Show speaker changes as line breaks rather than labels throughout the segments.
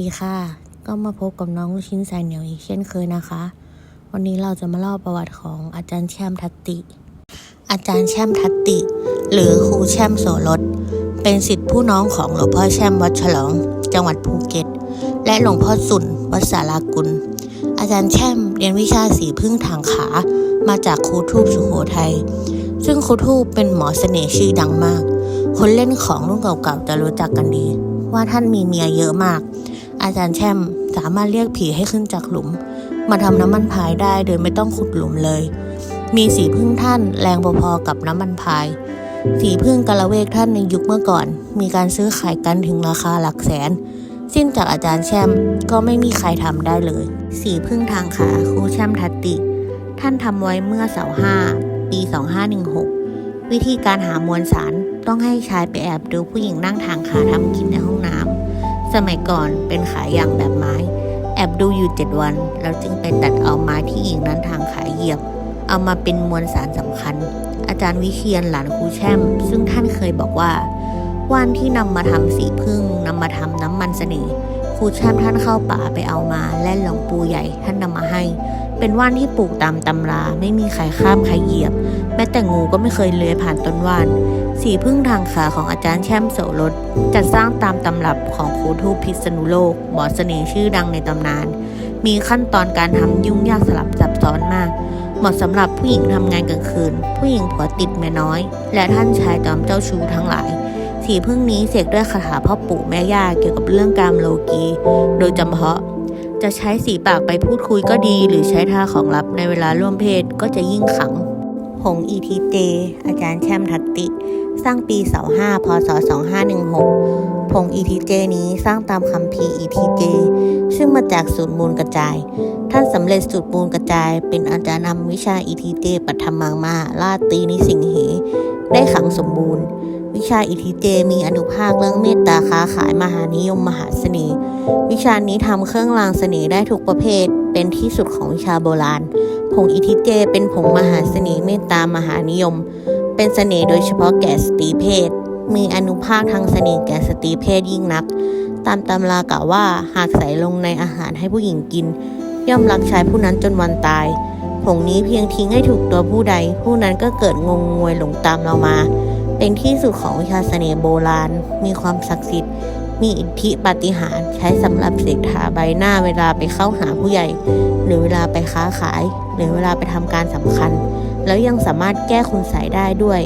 ดีค่ะ ก็มาพบกับน้องลูกชิ้นสายเหนียวอีกเช่นเคยนะคะ วันนี้เราจะมาเล่าประวัติของอาจารย์แช่มทัตติ อาจารย์แช่มทัตติ หรือครูแช่มโสรสเป็นสิทธิผู้น้องของหลวงพ่อแช่มวัดฉลอง จังหวัดภูเก็ต และหลวงพ่อสุนวัดสารากุล อาจารย์แช่มเรียนวิชาสีพึ่งทางขามาจากครูทูบสุโขทัยซึ่งครูทูบเป็นหมอเสน่ห์ชื่อดังมาก คนเล่นของรุ่นเก่าๆจะรู้จักกันดีว่าท่านมีเมียเยอะมาก อาจารย์แช่มสามารถเรียกผีให้ขึ้นจากหลุม มาทำน้ำมันพายได้โดยไม่ต้องขุดหลุมเลย มีสีพึ่งท่านแรงพอๆกับน้ำมันพาย สีพึ่งกะละเวกท่านในยุคเมื่อก่อน มีการซื้อขายกันถึงราคาหลักแสน สิ้นจากอาจารย์แช่มก็ไม่มีใครทำได้เลย สีพึ่งทางขาครูแช่มทัตติ ท่านทำไว้เมื่อเสาห้าปี2516 วิธีการหามวลสารต้องให้ชายไปแอบดูผู้หญิงนั่งทางขาทำกินในห้องน้ำ สมัยก่อนเป็นขายอย่างแบบไม้ แอบดูอยู่เจ็ดวัน แล้วจึงไปตัดเอาไม้ที่หญิงนั้นทางขายเหยียบ เอามาเป็นมวลสารสำคัญ อาจารย์วิเชียนหลานครูแช่ม ซึ่งท่านเคยบอกว่า ว่านที่นำมาทำสีพึ่งนำมาทำน้ำมันเสน่ห์ครูแช่มท่านเข้าป่าไปเอามา และหลวงปู่ใหญ่ท่านนำมาให้ เป็นว่านที่ปลูกตามตำราไม่มีใครข้ามใครเหยียบ แม้แต่งูก็ไม่เคยเลื้อยผ่านต้นว่าน สีพึ่งทางขาของอาจารย์แช่มโสรสจัดสร้างตามตำรับของครูทูพิษณุโลกหมอเสน่ห์ชื่อดังในตำนาน มีขั้นตอนการทำยุ่งยากสลับซับซ้อนมากเหมาะสำหรับผู้หญิงทำงานกลางคืน ผู้หญิงผัวติดเมียน้อย และท่านชายจอมเจ้าชู้ทั้งหลาย สีพึ่งนี้เสกด้วยคาถาพ่อปู่แม่ย่าเกี่ยวกับเรื่องการโลกี โดยจำเพาะ จะใช้สีปากไปพูดคุยก็ดี หรือใช้ท่าของลับในเวลาร่วมเพศก็จะยิ่งขังผงอีทีเจ อาจารย์แช่มทัตติ สร้างปีเสาห้าพศ 2516 ผงอีทีเจนี้สร้างตามคำพีอีทีเจ ซึ่งมาจากสูตรมูลกระจาย ท่านสำเร็จสูตรมูลกระจาย เป็นอาจารย์นำวิชาอีทีเจปัทมังมาลาตีนิสิงเหได้ขังสมบูรณ์ วิชาอิทธิเจมีอนุภาคเรื่องเมตตาค้าขายมหานิยมมหาเสน่ห์วิชานี้ทำเครื่องรางเสน่ห์ได้ทุกประเภท เป็นที่สุดของวิชาโบราณ ผงอิทธิเจเป็นผงมหาเสน่ห์เมตตามหานิยม เป็นเสน่ห์โดยเฉพาะแก่สตรีเพศ มีอนุภาคทางเสน่ห์แก่สตรีเพศยิ่งนัก ตามตำรากล่าวว่าหากใส่ลงในอาหารให้ผู้หญิงกิน ย่อมรักชายผู้นั้นจนวันตายผงนี้เพียงทิ้งให้ถูกตัวผู้ใด ผู้นั้นก็เกิดงงงวยหลงตามเรามา เป็นที่สุดของวิชาเสน่ห์โบราณ มีความศักดิ์สิทธิ์ มีอิทธิปาฏิหาริย์ใช้สำหรับเสกทาใบหน้าเวลาไปเข้าหาผู้ใหญ่ หรือเวลาไปค้าขาย หรือเวลาไปทำการสำคัญ แล้วยังสามารถแก้คุณใสได้ด้วย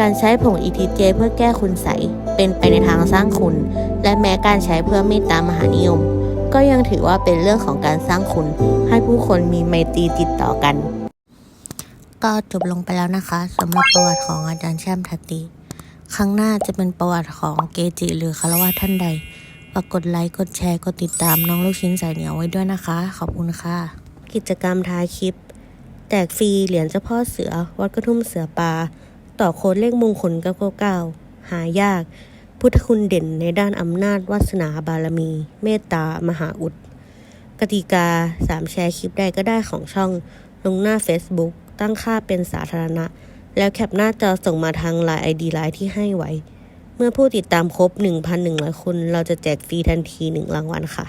การใช้ผงอิทิเจเพื่อแก้คุณใสเป็นไปในทางสร้างคุณ และแม้การใช้เพื่อเมตตามหานิยม ก็ยังถือว่าเป็นเรื่องของการสร้างคุณ ให้ผู้คนมีไมตรีติดต่อกัน ก็จบลงไปแล้วนะคะสำหรับประวัติของอาจารย์แช่มทัตติ ครั้งหน้าจะเป็นประวัติของเกจิหรือคารวะท่านใดฝากกดไลค์กดแชร์กดติดตามน้องลูกชิ้นสายเหนียวไว้ด้วยนะคะ ขอบคุณค่ะ กิจกรรมท้ายคลิป แจกฟรีเหรียญเจ้าพ่อเสือ วัดกระทุ่มเสือปลาต่อโค้ดเลขมงคล999หายาก พุทธคุณเด่นในด้านอำนาจวาสนาบารมี เมตตามหาอุดกติกา 3 แชร์คลิปใดก็ได้ของช่อง ลงหน้า Facebook ตั้งค่าเป็นสาธารณะ แล้วแคปหน้าจอส่งมาทางไลน์ ID ไลน์ที่ให้ไว้ เมื่อผู้ติดตามครบ 1,100 คน เราจะแจกฟรีทันที 1 รางวัลค่ะ